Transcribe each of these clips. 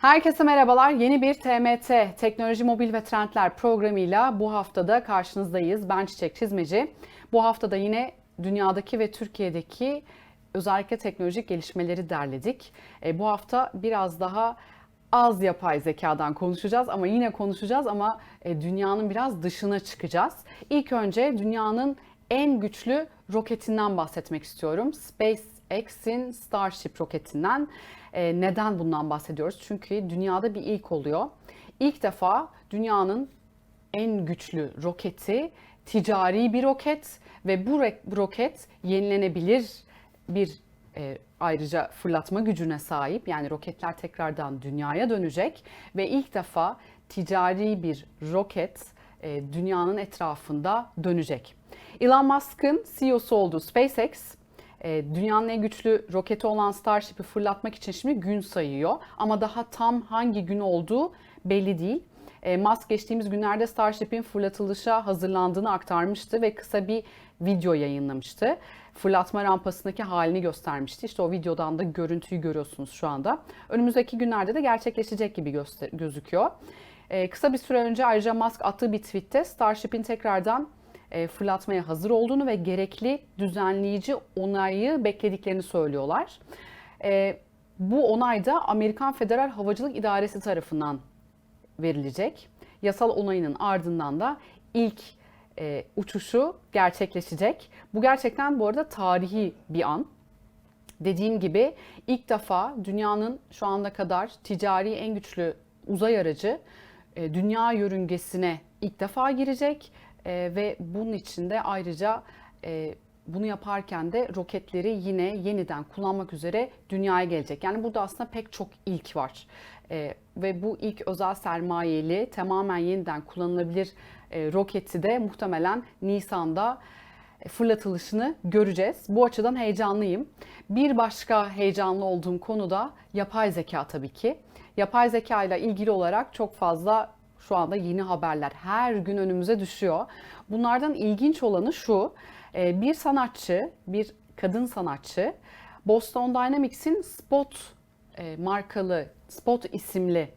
Herkese merhabalar. Yeni bir TMT, Teknoloji Mobil ve Trendler programıyla bu haftada karşınızdayız. Ben Çiçek Çizmeci. Bu haftada yine dünyadaki ve Türkiye'deki özellikle teknolojik gelişmeleri derledik. E, bu hafta biraz daha az yapay zekadan konuşacağız ama yine konuşacağız ama e, dünyanın biraz dışına çıkacağız. İlk önce dünyanın en güçlü roketinden bahsetmek istiyorum. SpaceX'in Starship roketinden. E, neden bundan bahsediyoruz? Çünkü dünyada bir ilk oluyor. İlk defa dünyanın en güçlü roketi ticari bir roket ve bu roket yenilenebilir bir e, ayrıca fırlatma gücüne sahip. Yani roketler tekrardan dünyaya dönecek ve ilk defa ticari bir roket e, dünyanın etrafında dönecek. Elon Musk'ın CEO'su olduğu SpaceX dünyanın en güçlü roketi olan Starship'i fırlatmak için şimdi gün sayıyor. Ama daha tam hangi gün olduğu belli değil. E, Musk geçtiğimiz günlerde Starship'in fırlatılışa hazırlandığını aktarmıştı ve kısa bir video yayınlamıştı. Fırlatma rampasındaki halini göstermişti. İşte o videodan da görüntüyü görüyorsunuz şu anda. Önümüzdeki günlerde de gerçekleşecek gibi gözüküyor. E, kısa bir süre önce ayrıca Musk attığı bir tweette Starship'in tekrardan e, fırlatmaya hazır olduğunu ve gerekli düzenleyici onayı beklediklerini söylüyorlar. E, bu onay da Amerikan Federal Havacılık İdaresi tarafından verilecek. Yasal onayının ardından da ilk e, uçuşu gerçekleşecek. Bu gerçekten bu arada tarihi bir an. Dediğim gibi ilk defa dünyanın şu ana kadar ticari en güçlü uzay aracı dünya yörüngesine ilk defa girecek e, ve bunun için de ayrıca e, bunu yaparken de roketleri yine yeniden kullanmak üzere dünyaya gelecek. Yani burada aslında pek çok ilk var. E, ve bu ilk özel sermayeli tamamen yeniden kullanılabilir e, roketi de muhtemelen Nisan'da fırlatılışını göreceğiz. Bu açıdan heyecanlıyım. Bir başka heyecanlı olduğum konu da yapay zeka tabii ki. Yapay zeka ile ilgili olarak çok fazla şu anda yeni haberler her gün önümüze düşüyor. Bunlardan ilginç olanı şu. e, Bir sanatçı, bir kadın sanatçı Boston Dynamics'in Spot e, markalı, Spot isimli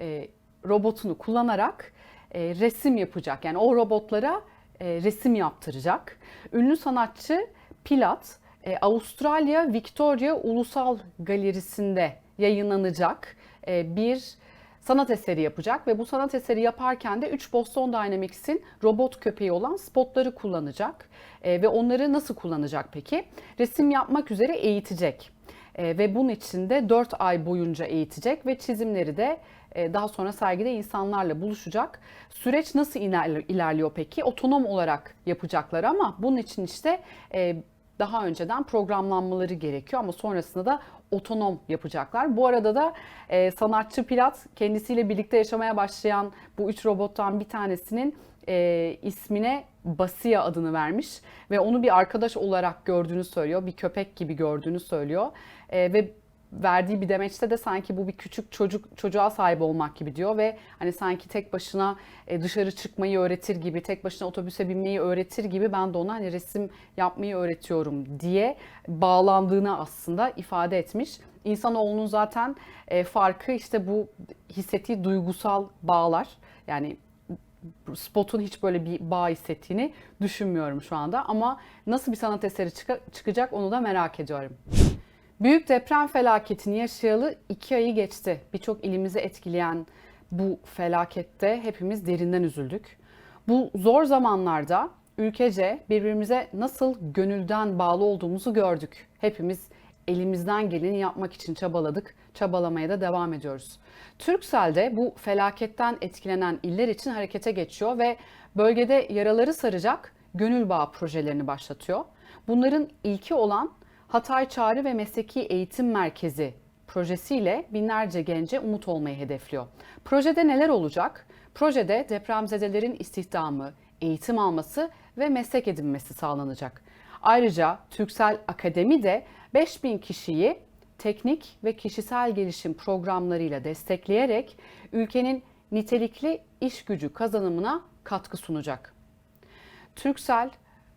e, robotunu kullanarak resim yapacak. Yani o robotlara resim yaptıracak. Ünlü sanatçı Pilat Avustralya Victoria Ulusal Galerisi'nde yayınlanacak bir sanat eseri yapacak ve bu sanat eseri yaparken de 3 Boston Dynamics'in robot köpeği olan spotları kullanacak. E, ve onları nasıl kullanacak peki? Resim yapmak üzere eğitecek. E, ve bunun için de 4 ay boyunca eğitecek ve çizimleri de e, daha sonra sergide insanlarla buluşacak. Süreç nasıl ilerli- ilerliyor peki? Otonom olarak yapacaklar ama bunun için işte e, daha önceden programlanmaları gerekiyor ama sonrasında da otonom yapacaklar. Bu arada da e, sanatçı Pilat kendisiyle birlikte yaşamaya başlayan bu üç robottan bir tanesinin e, ismine Basia adını vermiş ve onu bir arkadaş olarak gördüğünü söylüyor. Bir köpek gibi gördüğünü söylüyor. E, ve verdiği bir demeçte de sanki bu bir küçük çocuk çocuğa sahip olmak gibi diyor ve hani sanki tek başına e, dışarı çıkmayı öğretir gibi, tek başına otobüse binmeyi öğretir gibi ben de ona hani resim yapmayı öğretiyorum diye bağlandığını aslında ifade etmiş. İnsanoğlunun zaten e, farkı işte bu hissettiği duygusal bağlar. Yani Spot'un hiç böyle bir bağ hissettiğini düşünmüyorum şu anda ama nasıl bir sanat eseri çıka- çıkacak onu da merak ediyorum. Büyük deprem felaketini yaşayalı iki ayı geçti. Birçok ilimizi etkileyen bu felakette hepimiz derinden üzüldük. Bu zor zamanlarda ülkece birbirimize nasıl gönülden bağlı olduğumuzu gördük. Hepimiz elimizden geleni yapmak için çabaladık, çabalamaya da devam ediyoruz. Turkcell de bu felaketten etkilenen iller için harekete geçiyor ve bölgede yaraları saracak gönül bağı projelerini başlatıyor. Bunların ilki olan Hatay Çağrı ve Mesleki Eğitim Merkezi projesiyle binlerce gence umut olmayı hedefliyor. Projede neler olacak? Projede depremzedelerin istihdamı, eğitim alması ve meslek edinmesi sağlanacak. Ayrıca Türksel Akademi de 5000 kişiyi teknik ve kişisel gelişim programlarıyla destekleyerek ülkenin nitelikli iş gücü kazanımına katkı sunacak. Türksel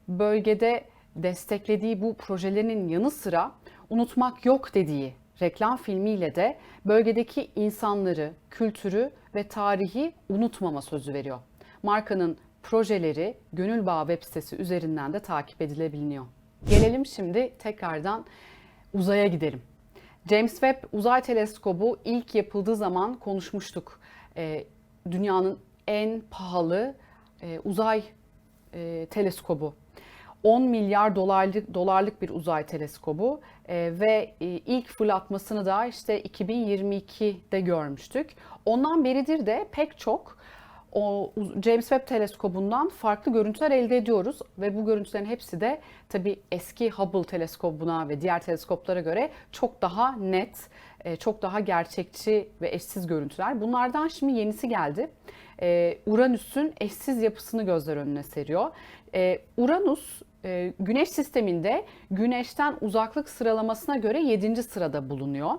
bölgede desteklediği bu projelerinin yanı sıra unutmak yok dediği reklam filmiyle de bölgedeki insanları, kültürü ve tarihi unutmama sözü veriyor. Markanın projeleri Gönül Bağ web sitesi üzerinden de takip edilebiliyor. Gelelim şimdi tekrardan uzaya gidelim. James Webb Uzay Teleskobu ilk yapıldığı zaman konuşmuştuk. Ee, dünyanın en pahalı e, uzay e, teleskobu. 10 milyar dolarlık dolarlık bir uzay teleskobu e, ve e, ilk fırlatmasını da işte 2022'de görmüştük. Ondan beridir de pek çok o James Webb teleskobundan farklı görüntüler elde ediyoruz ve bu görüntülerin hepsi de tabii eski Hubble teleskobuna ve diğer teleskoplara göre çok daha net, e, çok daha gerçekçi ve eşsiz görüntüler. Bunlardan şimdi yenisi geldi. E, Uranüs'ün eşsiz yapısını gözler önüne seriyor. E, Uranüs Güneş sisteminde Güneş'ten uzaklık sıralamasına göre 7. sırada bulunuyor.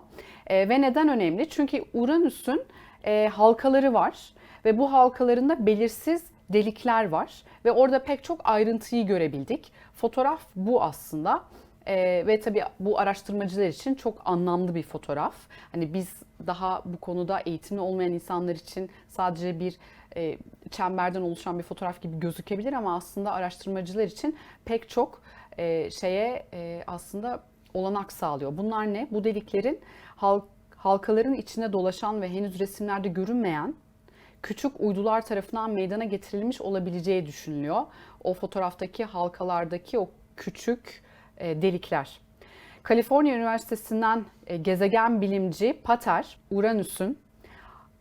Ve neden önemli? Çünkü Uranüs'ün halkaları var ve bu halkalarında belirsiz delikler var ve orada pek çok ayrıntıyı görebildik. Fotoğraf bu aslında. Ee, ve tabii bu araştırmacılar için çok anlamlı bir fotoğraf. Hani biz daha bu konuda eğitimli olmayan insanlar için sadece bir e, çemberden oluşan bir fotoğraf gibi gözükebilir ama aslında araştırmacılar için pek çok e, şeye e, aslında olanak sağlıyor. Bunlar ne? Bu deliklerin halk, halkaların içine dolaşan ve henüz resimlerde görünmeyen küçük uydular tarafından meydana getirilmiş olabileceği düşünülüyor. O fotoğraftaki halkalardaki o küçük delikler. Kaliforniya Üniversitesi'nden gezegen bilimci Pater, Uranüs'ün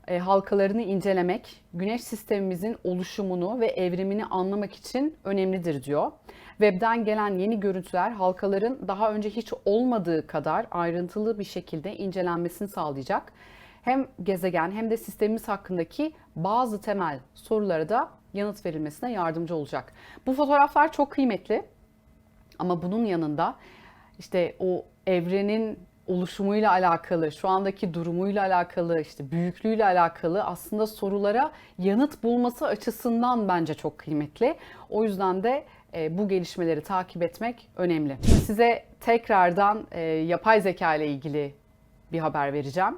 e, halkalarını incelemek, güneş sistemimizin oluşumunu ve evrimini anlamak için önemlidir diyor. Web'den gelen yeni görüntüler halkaların daha önce hiç olmadığı kadar ayrıntılı bir şekilde incelenmesini sağlayacak hem gezegen hem de sistemimiz hakkındaki bazı temel sorulara da yanıt verilmesine yardımcı olacak. Bu fotoğraflar çok kıymetli ama bunun yanında işte o evrenin oluşumuyla alakalı, şu andaki durumuyla alakalı, işte büyüklüğüyle alakalı aslında sorulara yanıt bulması açısından bence çok kıymetli. O yüzden de e, bu gelişmeleri takip etmek önemli. Şimdi size tekrardan e, yapay zeka ile ilgili bir haber vereceğim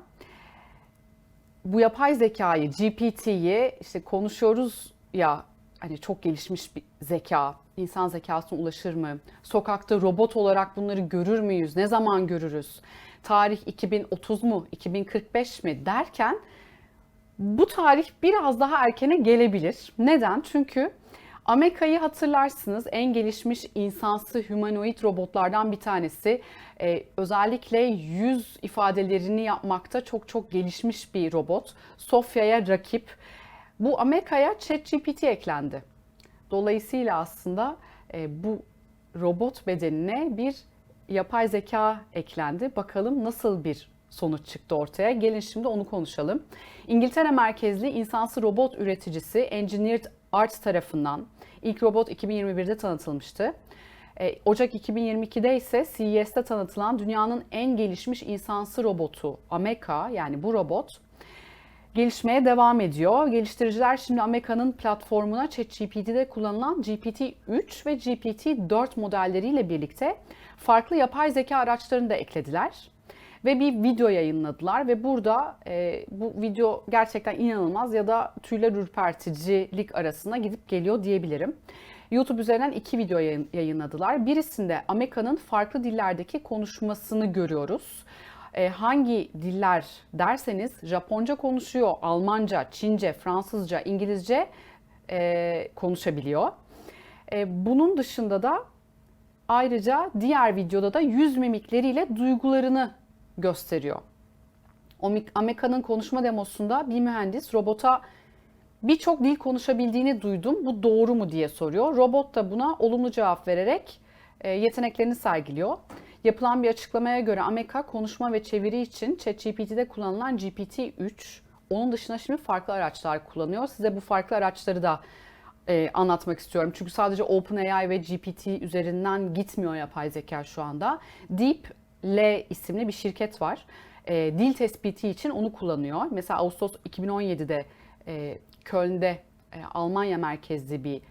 bu yapay zekayı, GPT'yi işte konuşuyoruz ya hani çok gelişmiş bir zeka, insan zekasına ulaşır mı? Sokakta robot olarak bunları görür müyüz? Ne zaman görürüz? Tarih 2030 mu, 2045 mi derken bu tarih biraz daha erkene gelebilir. Neden? Çünkü Ameka'yı hatırlarsınız en gelişmiş insansı humanoid robotlardan bir tanesi. Ee, özellikle yüz ifadelerini yapmakta çok çok gelişmiş bir robot. Sofya'ya rakip. Bu Ameka'ya ChatGPT eklendi. Dolayısıyla aslında e, bu robot bedenine bir yapay zeka eklendi. Bakalım nasıl bir sonuç çıktı ortaya. Gelin şimdi onu konuşalım. İngiltere merkezli insansı robot üreticisi Engineered Arts tarafından ilk robot 2021'de tanıtılmıştı. E, Ocak 2022'de ise CES'te tanıtılan dünyanın en gelişmiş insansı robotu Ameka yani bu robot gelişmeye devam ediyor. Geliştiriciler şimdi Ameka'nın platformuna ChatGPT'de kullanılan GPT-3 ve GPT-4 modelleriyle birlikte farklı yapay zeka araçlarını da eklediler ve bir video yayınladılar ve burada e, bu video gerçekten inanılmaz ya da tüyler ürperticilik arasında gidip geliyor diyebilirim. YouTube üzerinden iki video yayınladılar. Birisinde Amerika'nın farklı dillerdeki konuşmasını görüyoruz. E, hangi diller derseniz Japonca konuşuyor, Almanca, Çince, Fransızca, İngilizce e, konuşabiliyor. E, bunun dışında da ayrıca diğer videoda da yüz mimikleriyle duygularını gösteriyor. Ameka'nın konuşma demosunda bir mühendis robota birçok dil konuşabildiğini duydum. Bu doğru mu diye soruyor. Robot da buna olumlu cevap vererek e, yeteneklerini sergiliyor. Yapılan bir açıklamaya göre Ameka konuşma ve çeviri için ChatGPT'de kullanılan GPT-3, onun dışında şimdi farklı araçlar kullanıyor. Size bu farklı araçları da e, anlatmak istiyorum. Çünkü sadece OpenAI ve GPT üzerinden gitmiyor yapay zeka şu anda. Deep L isimli bir şirket var. E, dil tespiti için onu kullanıyor. Mesela Ağustos 2017'de e, Köln'de e, Almanya merkezli bir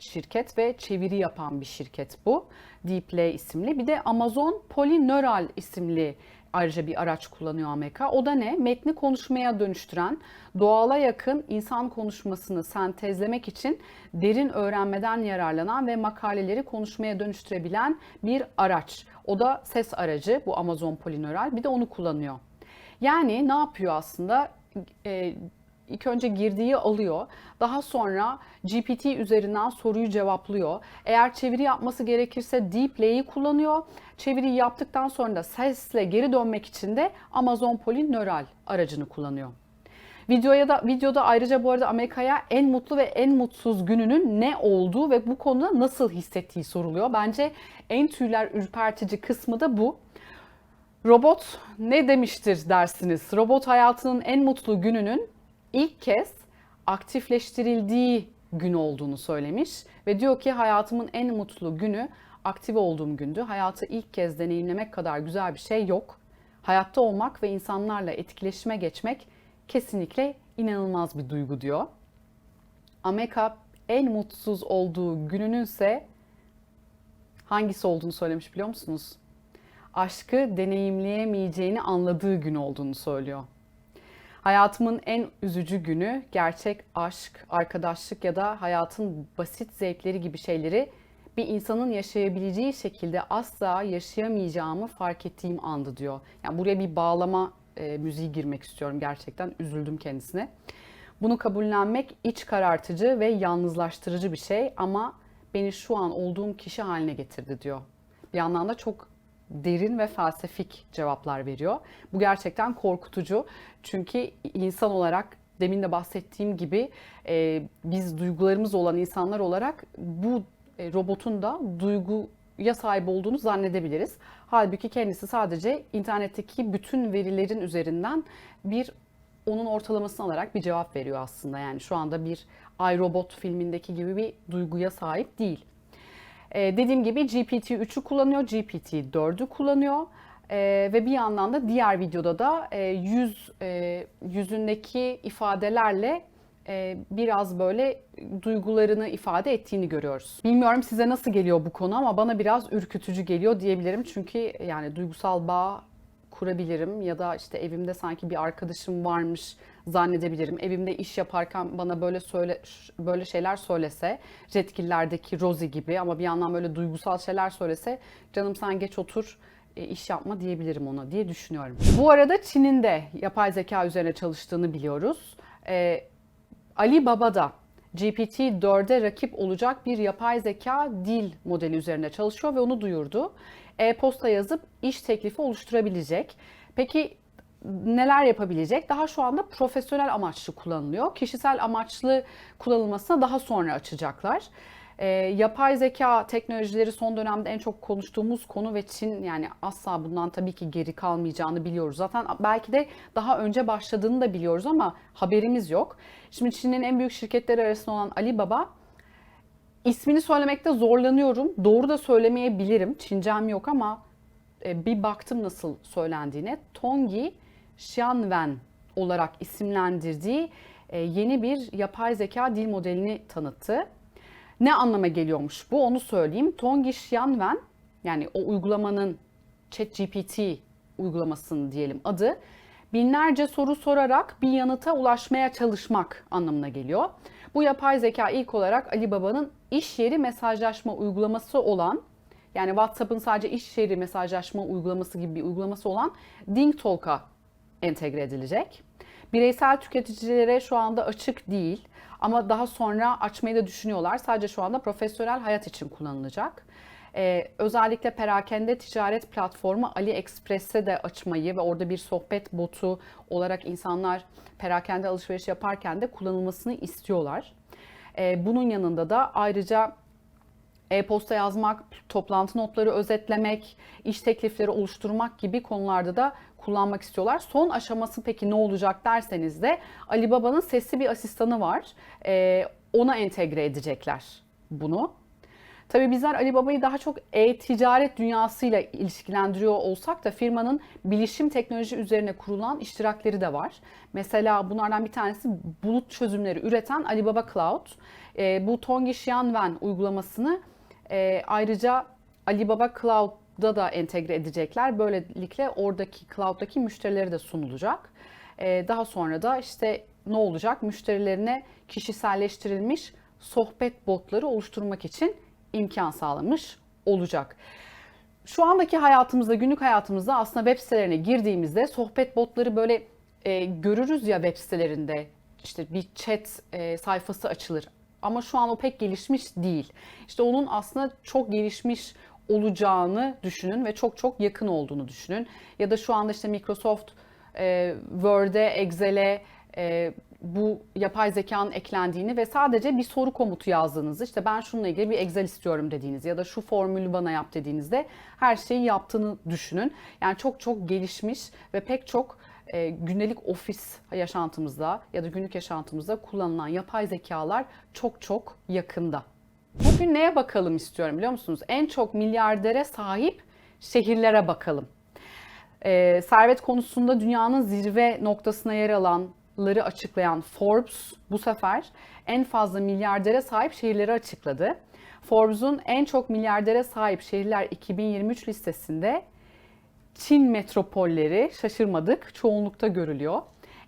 şirket ve çeviri yapan bir şirket bu. DeepL isimli. Bir de Amazon Polyneural isimli ayrıca bir araç kullanıyor Amerika. O da ne? Metni konuşmaya dönüştüren, doğala yakın insan konuşmasını sentezlemek için derin öğrenmeden yararlanan ve makaleleri konuşmaya dönüştürebilen bir araç. O da ses aracı bu Amazon Polyneural. Bir de onu kullanıyor. Yani ne yapıyor aslında? E, ilk önce girdiği alıyor. Daha sonra GPT üzerinden soruyu cevaplıyor. Eğer çeviri yapması gerekirse DeepL'yi kullanıyor. Çeviriyi yaptıktan sonra da sesle geri dönmek için de Amazon Polyneural aracını kullanıyor. Videoya da videoda ayrıca bu arada Amerika'ya en mutlu ve en mutsuz gününün ne olduğu ve bu konuda nasıl hissettiği soruluyor. Bence en tüyler ürpertici kısmı da bu. Robot ne demiştir dersiniz? Robot hayatının en mutlu gününün ilk kez aktifleştirildiği gün olduğunu söylemiş ve diyor ki hayatımın en mutlu günü aktive olduğum gündü. Hayatı ilk kez deneyimlemek kadar güzel bir şey yok. Hayatta olmak ve insanlarla etkileşime geçmek kesinlikle inanılmaz bir duygu diyor. Amerika en mutsuz olduğu günününse hangisi olduğunu söylemiş biliyor musunuz? Aşkı deneyimleyemeyeceğini anladığı gün olduğunu söylüyor. Hayatımın en üzücü günü gerçek aşk, arkadaşlık ya da hayatın basit zevkleri gibi şeyleri bir insanın yaşayabileceği şekilde asla yaşayamayacağımı fark ettiğim andı diyor. Yani buraya bir bağlama e, müziği girmek istiyorum gerçekten. Üzüldüm kendisine. Bunu kabullenmek iç karartıcı ve yalnızlaştırıcı bir şey ama beni şu an olduğum kişi haline getirdi diyor. Bir yandan da çok derin ve felsefik cevaplar veriyor. Bu gerçekten korkutucu. Çünkü insan olarak demin de bahsettiğim gibi e, biz duygularımız olan insanlar olarak bu e, robotun da duyguya sahip olduğunu zannedebiliriz. Halbuki kendisi sadece internetteki bütün verilerin üzerinden bir onun ortalamasını alarak bir cevap veriyor aslında. Yani şu anda bir iRobot filmindeki gibi bir duyguya sahip değil. Ee, dediğim gibi GPT-3'ü kullanıyor, GPT-4'ü kullanıyor. Ee, ve bir yandan da diğer videoda da e, yüz e, yüzündeki ifadelerle e, biraz böyle duygularını ifade ettiğini görüyoruz. Bilmiyorum size nasıl geliyor bu konu ama bana biraz ürkütücü geliyor diyebilirim. Çünkü yani duygusal bağ kurabilirim ya da işte evimde sanki bir arkadaşım varmış zannedebilirim. Evimde iş yaparken bana böyle söyle böyle şeyler söylese, Redkiller'deki Rosie gibi ama bir yandan böyle duygusal şeyler söylese, canım sen geç otur e, iş yapma diyebilirim ona diye düşünüyorum. Bu arada Çin'in de yapay zeka üzerine çalıştığını biliyoruz. E, Ali Baba da GPT-4'e rakip olacak bir yapay zeka dil modeli üzerine çalışıyor ve onu duyurdu. E-posta yazıp iş teklifi oluşturabilecek. Peki neler yapabilecek? Daha şu anda profesyonel amaçlı kullanılıyor. Kişisel amaçlı kullanılmasına daha sonra açacaklar. E, yapay zeka teknolojileri son dönemde en çok konuştuğumuz konu ve Çin yani asla bundan tabii ki geri kalmayacağını biliyoruz. Zaten belki de daha önce başladığını da biliyoruz ama haberimiz yok. Şimdi Çin'in en büyük şirketleri arasında olan Alibaba ismini söylemekte zorlanıyorum. Doğru da söylemeyebilirim. Çincem yok ama e, bir baktım nasıl söylendiğine. Tongi Xianwen olarak isimlendirdiği e, yeni bir yapay zeka dil modelini tanıttı. Ne anlama geliyormuş bu onu söyleyeyim. Tongi Xianwen yani o uygulamanın ChatGPT uygulamasının diyelim adı binlerce soru sorarak bir yanıta ulaşmaya çalışmak anlamına geliyor. Bu yapay zeka ilk olarak Alibaba'nın iş yeri mesajlaşma uygulaması olan yani WhatsApp'ın sadece iş yeri mesajlaşma uygulaması gibi bir uygulaması olan DingTalk'a entegre edilecek. Bireysel tüketicilere şu anda açık değil ama daha sonra açmayı da düşünüyorlar. Sadece şu anda profesyonel hayat için kullanılacak. Ee, özellikle perakende ticaret platformu AliExpress'e de açmayı ve orada bir sohbet botu olarak insanlar perakende alışveriş yaparken de kullanılmasını istiyorlar. Ee, bunun yanında da ayrıca e-posta yazmak, toplantı notları özetlemek, iş teklifleri oluşturmak gibi konularda da kullanmak istiyorlar. Son aşaması peki ne olacak derseniz de Alibaba'nın sesli bir asistanı var. Ee, ona entegre edecekler bunu. Tabii bizler Alibaba'yı daha çok e-ticaret dünyasıyla ilişkilendiriyor olsak da firmanın bilişim teknoloji üzerine kurulan iştirakleri de var. Mesela bunlardan bir tanesi bulut çözümleri üreten Alibaba Cloud. E, bu Tongi Xianwen uygulamasını e, ayrıca Alibaba Cloud'da da entegre edecekler. Böylelikle oradaki cloud'daki müşterileri de sunulacak. E, daha sonra da işte ne olacak? Müşterilerine kişiselleştirilmiş sohbet botları oluşturmak için imkan sağlamış olacak. Şu andaki hayatımızda, günlük hayatımızda aslında web sitelerine girdiğimizde sohbet botları böyle e, görürüz ya web sitelerinde. İşte bir chat e, sayfası açılır. Ama şu an o pek gelişmiş değil. İşte onun aslında çok gelişmiş olacağını düşünün ve çok çok yakın olduğunu düşünün. Ya da şu anda işte Microsoft e, Word'e, Excel'e e, bu yapay zekanın eklendiğini ve sadece bir soru komutu yazdığınızı işte ben şununla ilgili bir Excel istiyorum dediğiniz ya da şu formülü bana yap dediğinizde her şeyi yaptığını düşünün. Yani çok çok gelişmiş ve pek çok e, gündelik ofis yaşantımızda ya da günlük yaşantımızda kullanılan yapay zekalar çok çok yakında. Bugün neye bakalım istiyorum biliyor musunuz? En çok milyardere sahip şehirlere bakalım. E, servet konusunda dünyanın zirve noktasına yer alanları açıklayan Forbes bu sefer en fazla milyardere sahip şehirleri açıkladı. Forbes'un en çok milyardere sahip şehirler 2023 listesinde Çin metropolleri şaşırmadık çoğunlukta görülüyor.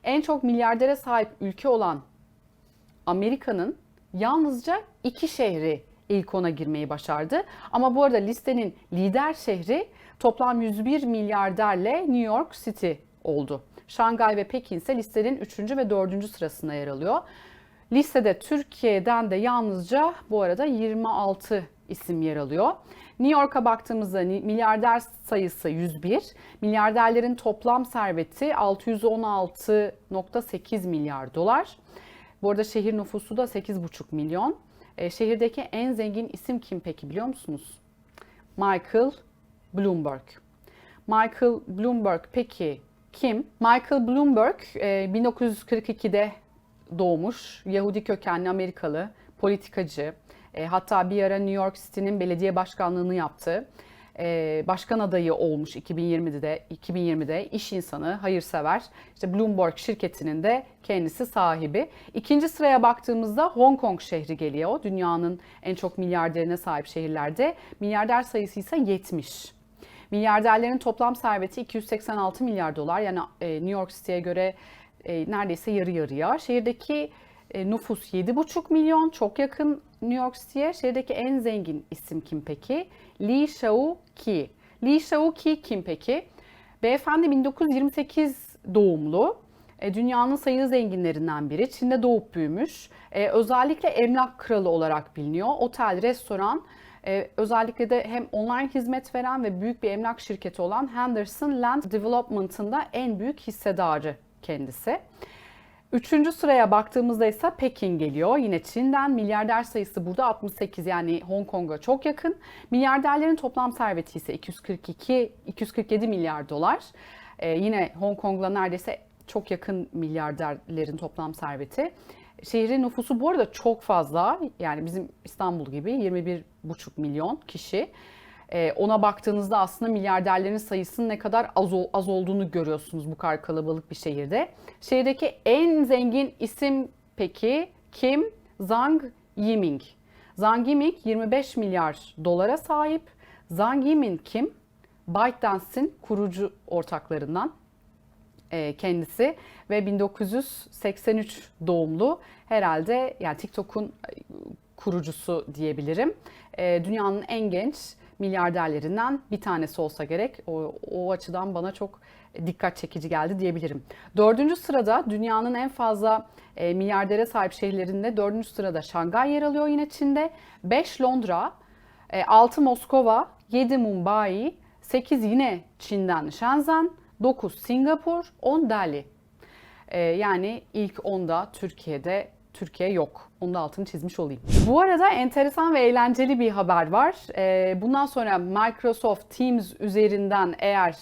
En çok milyardere sahip ülke olan Amerika'nın yalnızca iki şehri ilk ona girmeyi başardı. Ama bu arada listenin lider şehri toplam 101 milyarderle New York City oldu. Şangay ve Pekin ise listenin 3. ve 4. sırasında yer alıyor. Listede Türkiye'den de yalnızca bu arada 26 isim yer alıyor. New York'a baktığımızda milyarder sayısı 101, milyarderlerin toplam serveti 616.8 milyar dolar. Bu arada şehir nüfusu da 8,5 milyon. E, şehirdeki en zengin isim kim peki biliyor musunuz? Michael Bloomberg. Michael Bloomberg peki kim? Michael Bloomberg e, 1942'de doğmuş, Yahudi kökenli Amerikalı politikacı. E, hatta bir ara New York City'nin belediye başkanlığını yaptı. E, başkan adayı olmuş 2020'de 2020'de iş insanı, hayırsever. İşte Bloomberg şirketinin de kendisi sahibi. İkinci sıraya baktığımızda Hong Kong şehri geliyor. Dünyanın en çok milyarderine sahip şehirlerde. Milyarder sayısı ise 70. Milyarderlerin toplam serveti 286 milyar dolar. Yani e, New York City'ye göre e, neredeyse yarı yarıya. Şehirdeki e, nüfus 7,5 milyon, çok yakın New York City'ye. Şehirdeki en zengin isim kim peki? Lee Shao-ki. Lee Shao-ki kim peki? Beyefendi 1928 doğumlu. E, dünyanın sayılı zenginlerinden biri. Çin'de doğup büyümüş. E, özellikle emlak kralı olarak biliniyor. Otel, restoran, ee, özellikle de hem online hizmet veren ve büyük bir emlak şirketi olan Henderson Land Development'ın da en büyük hissedarı kendisi. Üçüncü sıraya baktığımızda ise Pekin geliyor. Yine Çin'den milyarder sayısı burada 68 yani Hong Kong'a çok yakın. Milyarderlerin toplam serveti ise 242 247 milyar dolar. Ee, yine Hong Kong'la neredeyse çok yakın milyarderlerin toplam serveti. Şehrin nüfusu bu arada çok fazla. Yani bizim İstanbul gibi 21,5 milyon kişi. Ee, ona baktığınızda aslında milyarderlerin sayısının ne kadar az, az olduğunu görüyorsunuz bu kadar kalabalık bir şehirde. Şehirdeki en zengin isim peki kim? Zhang Yiming. Zhang Yiming 25 milyar dolara sahip. Zhang Yiming kim? ByteDance'in kurucu ortaklarından e, kendisi ve 1983 doğumlu herhalde yani TikTok'un e, kurucusu diyebilirim. E, dünyanın en genç milyarderlerinden bir tanesi olsa gerek. O, o açıdan bana çok dikkat çekici geldi diyebilirim. Dördüncü sırada dünyanın en fazla e, milyardere sahip şehirlerinde dördüncü sırada Şangay yer alıyor yine Çin'de. 5 Londra, e, 6 Moskova, 7 Mumbai, 8 yine Çin'den Shenzhen, 9 Singapur, 10 Delhi. Ee, yani ilk 10'da Türkiye'de Türkiye yok. Onu da altını çizmiş olayım. Bu arada enteresan ve eğlenceli bir haber var. Ee, bundan sonra Microsoft Teams üzerinden eğer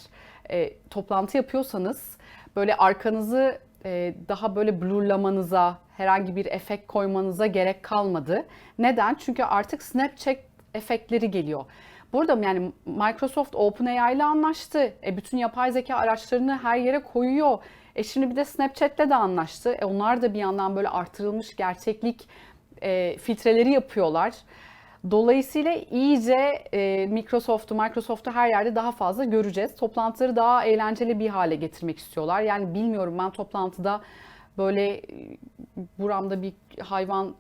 e, toplantı yapıyorsanız böyle arkanızı e, daha böyle blurlamanıza, herhangi bir efekt koymanıza gerek kalmadı. Neden? Çünkü artık Snapchat efektleri geliyor. Burada yani Microsoft OpenAI ile anlaştı. E, bütün yapay zeka araçlarını her yere koyuyor. E şimdi bir de Snapchat'le de anlaştı. E onlar da bir yandan böyle artırılmış gerçeklik e, filtreleri yapıyorlar. Dolayısıyla iyice e, Microsoft'u, Microsoft'u her yerde daha fazla göreceğiz. Toplantıları daha eğlenceli bir hale getirmek istiyorlar. Yani bilmiyorum ben toplantıda böyle e, buramda bir hayvan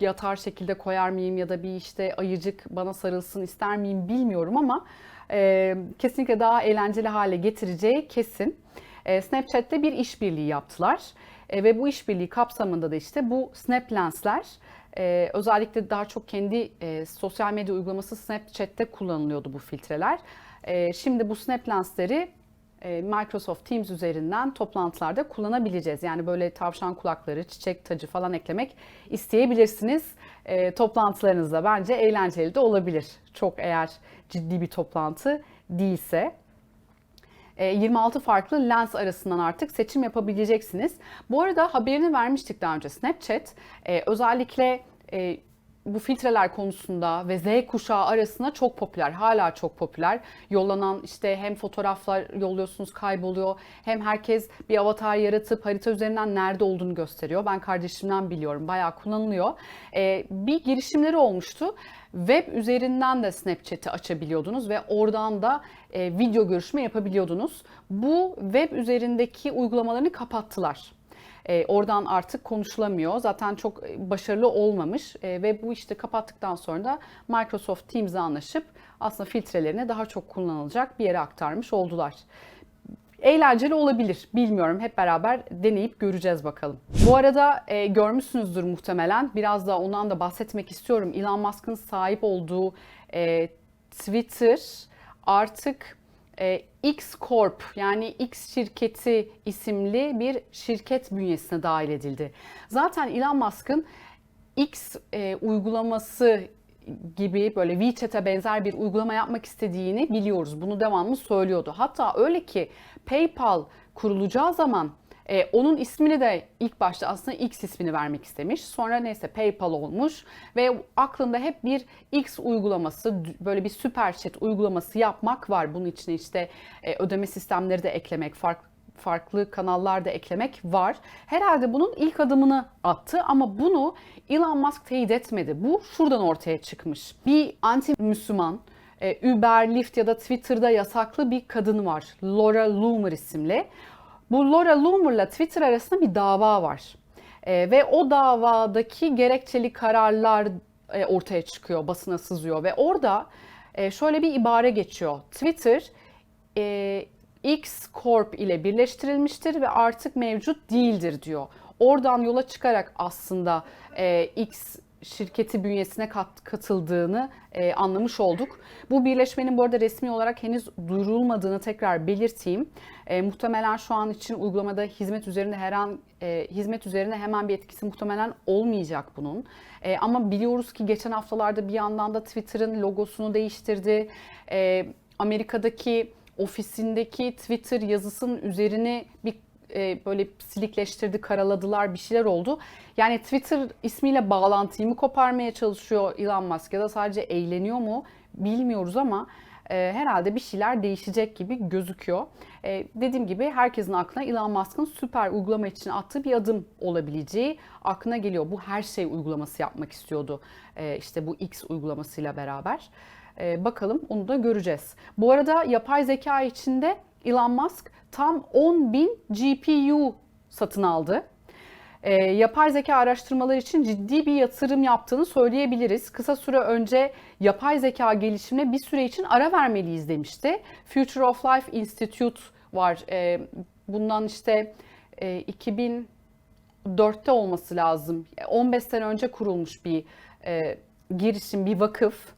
yatar şekilde koyar mıyım ya da bir işte ayıcık bana sarılsın ister miyim bilmiyorum ama e, kesinlikle daha eğlenceli hale getireceği kesin. E, Snapchat'te bir işbirliği yaptılar e, ve bu işbirliği kapsamında da işte bu Snap Lens'ler e, özellikle daha çok kendi sosyal medya uygulaması Snapchat'te kullanılıyordu bu filtreler. Şimdi bu Snap Lens'leri Microsoft Teams üzerinden toplantılarda kullanabileceğiz. Yani böyle tavşan kulakları, çiçek tacı falan eklemek isteyebilirsiniz. E, toplantılarınızda bence eğlenceli de olabilir. Çok eğer ciddi bir toplantı değilse. 26 e, farklı lens arasından artık seçim yapabileceksiniz. Bu arada haberini vermiştik daha önce Snapchat. Özellikle bu filtreler konusunda ve Z kuşağı arasında çok popüler. Hala çok popüler. Yollanan işte hem fotoğraflar yolluyorsunuz kayboluyor hem herkes bir avatar yaratıp harita üzerinden nerede olduğunu gösteriyor. Ben kardeşimden biliyorum. Bayağı kullanılıyor. Bir girişimleri olmuştu. Web üzerinden de Snapchat'i açabiliyordunuz ve oradan da e, video görüşme yapabiliyordunuz. Bu web üzerindeki uygulamalarını kapattılar. E, oradan artık konuşulamıyor. Zaten çok başarılı olmamış e, ve bu işte kapattıktan sonra da Microsoft Teams'e anlaşıp aslında filtrelerini daha çok kullanılacak bir yere aktarmış oldular eğlenceli olabilir. Bilmiyorum. Hep beraber deneyip göreceğiz bakalım. Bu arada e, görmüşsünüzdür muhtemelen. Biraz da ondan da bahsetmek istiyorum. Elon Musk'ın sahip olduğu e, Twitter artık e, X Corp yani X şirketi isimli bir şirket bünyesine dahil edildi. Zaten Elon Musk'ın X e, uygulaması gibi böyle WeChat'e benzer bir uygulama yapmak istediğini biliyoruz. Bunu devamlı söylüyordu. Hatta öyle ki PayPal kurulacağı zaman e, onun ismini de ilk başta aslında X ismini vermek istemiş. Sonra neyse PayPal olmuş ve aklında hep bir X uygulaması, böyle bir süper chat uygulaması yapmak var. Bunun içine işte e, ödeme sistemleri de eklemek, farklı farklı kanallar da eklemek var. Herhalde bunun ilk adımını attı ama bunu Elon Musk teyit etmedi. Bu şuradan ortaya çıkmış. Bir anti-Müslüman, e, Uber, Lyft ya da Twitter'da yasaklı bir kadın var. Laura Loomer isimli. Bu Laura Loomer'la Twitter arasında bir dava var. E, ve o davadaki gerekçeli kararlar e, ortaya çıkıyor, basına sızıyor ve orada e, şöyle bir ibare geçiyor. Twitter e, X Corp ile birleştirilmiştir ve artık mevcut değildir diyor. Oradan yola çıkarak aslında e, X şirketi bünyesine kat, katıldığını e, anlamış olduk. Bu birleşmenin bu arada resmi olarak henüz duyurulmadığını tekrar belirteyim. E, muhtemelen şu an için uygulamada hizmet üzerinde her an e, hizmet üzerine hemen bir etkisi muhtemelen olmayacak bunun. E, ama biliyoruz ki geçen haftalarda bir yandan da Twitter'ın logosunu değiştirdi. E, Amerika'daki ofisindeki Twitter yazısının üzerine bir e, böyle silikleştirdi, karaladılar bir şeyler oldu. Yani Twitter ismiyle bağlantıyı mı koparmaya çalışıyor Elon Musk ya da sadece eğleniyor mu bilmiyoruz ama e, herhalde bir şeyler değişecek gibi gözüküyor. E, dediğim gibi herkesin aklına Elon Musk'ın süper uygulama için attığı bir adım olabileceği aklına geliyor. Bu her şey uygulaması yapmak istiyordu e, işte bu X uygulamasıyla beraber. E, bakalım onu da göreceğiz. Bu arada yapay zeka içinde Elon Musk tam 10.000 GPU satın aldı. E, yapay zeka araştırmaları için ciddi bir yatırım yaptığını söyleyebiliriz. Kısa süre önce yapay zeka gelişimine bir süre için ara vermeliyiz demişti. Future of Life Institute var. E, bundan işte e, 2004'te olması lazım. 15 sene önce kurulmuş bir e, girişim, bir vakıf.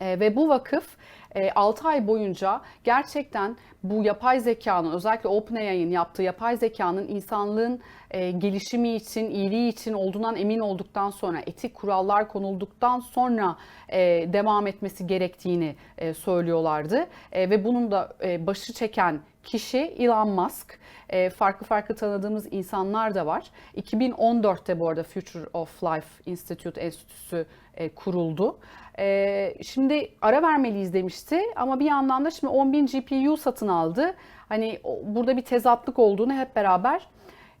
E, ve bu vakıf e, 6 ay boyunca gerçekten bu yapay zekanın özellikle OpenAI'nin yaptığı yapay zekanın insanlığın e, gelişimi için, iyiliği için olduğundan emin olduktan sonra, etik kurallar konulduktan sonra e, devam etmesi gerektiğini e, söylüyorlardı. E, ve bunun da e, başı çeken kişi Elon Musk. E, farklı farklı tanıdığımız insanlar da var. 2014'te bu arada Future of Life Institute Enstitüsü e, kuruldu. E, şimdi ara vermeliyiz demişti ama bir yandan da şimdi 10.000 GPU satın aldı. Hani burada bir tezatlık olduğunu hep beraber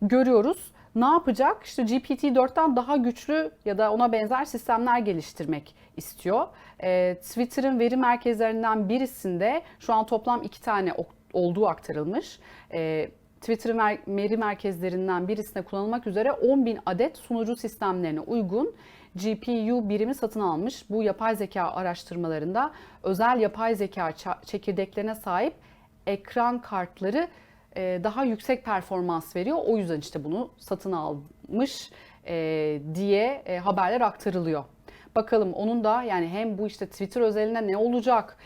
görüyoruz. ne yapacak? İşte GPT-4'ten daha güçlü ya da ona benzer sistemler geliştirmek istiyor. Ee, Twitter'ın veri merkezlerinden birisinde şu an toplam iki tane olduğu aktarılmış. Ee, Twitter'ın ver- veri merkezlerinden birisine kullanılmak üzere 10.000 adet sunucu sistemlerine uygun GPU birimi satın almış. Bu yapay zeka araştırmalarında özel yapay zeka çekirdeklerine sahip ekran kartları e, daha yüksek performans veriyor. O yüzden işte bunu satın almış e, diye e, haberler aktarılıyor. Bakalım onun da yani hem bu işte Twitter özelinde ne olacak?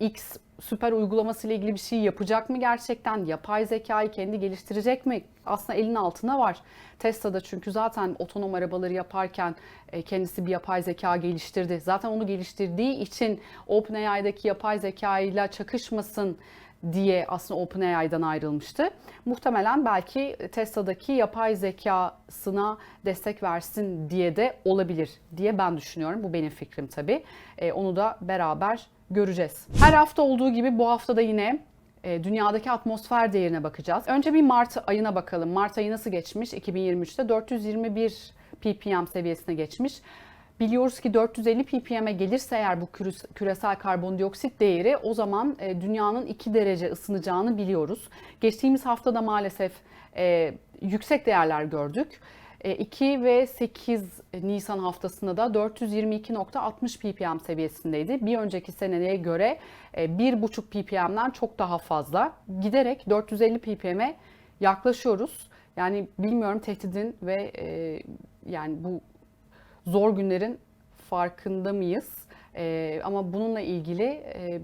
X süper uygulaması ile ilgili bir şey yapacak mı gerçekten? Yapay zekayı kendi geliştirecek mi? Aslında elin altında var. Tesla'da çünkü zaten otonom arabaları yaparken e, kendisi bir yapay zeka geliştirdi. Zaten onu geliştirdiği için OpenAI'daki yapay zeka ile çakışmasın diye aslında OpenAI'dan ayrılmıştı. Muhtemelen belki Tesla'daki yapay zekasına destek versin diye de olabilir diye ben düşünüyorum. Bu benim fikrim tabii. E, onu da beraber göreceğiz. Her hafta olduğu gibi bu hafta da yine e, dünyadaki atmosfer değerine bakacağız. Önce bir Mart ayına bakalım. Mart ayı nasıl geçmiş? 2023'te 421 ppm seviyesine geçmiş. Biliyoruz ki 450 ppm'e gelirse eğer bu küresel karbondioksit değeri o zaman e, dünyanın 2 derece ısınacağını biliyoruz. Geçtiğimiz haftada maalesef e, yüksek değerler gördük. E, 2 ve 8 Nisan haftasında da 422.60 ppm seviyesindeydi. Bir önceki seneye göre e, 1.5 ppm'den çok daha fazla. Giderek 450 ppm'e yaklaşıyoruz. Yani bilmiyorum tehdidin ve e, yani bu zor günlerin farkında mıyız? Ee, ama bununla ilgili e,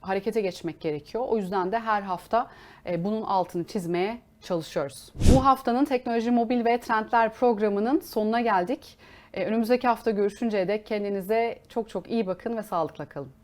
harekete geçmek gerekiyor. O yüzden de her hafta e, bunun altını çizmeye çalışıyoruz. Bu haftanın Teknoloji Mobil ve Trendler programının sonuna geldik. E, önümüzdeki hafta görüşünceye dek kendinize çok çok iyi bakın ve sağlıkla kalın.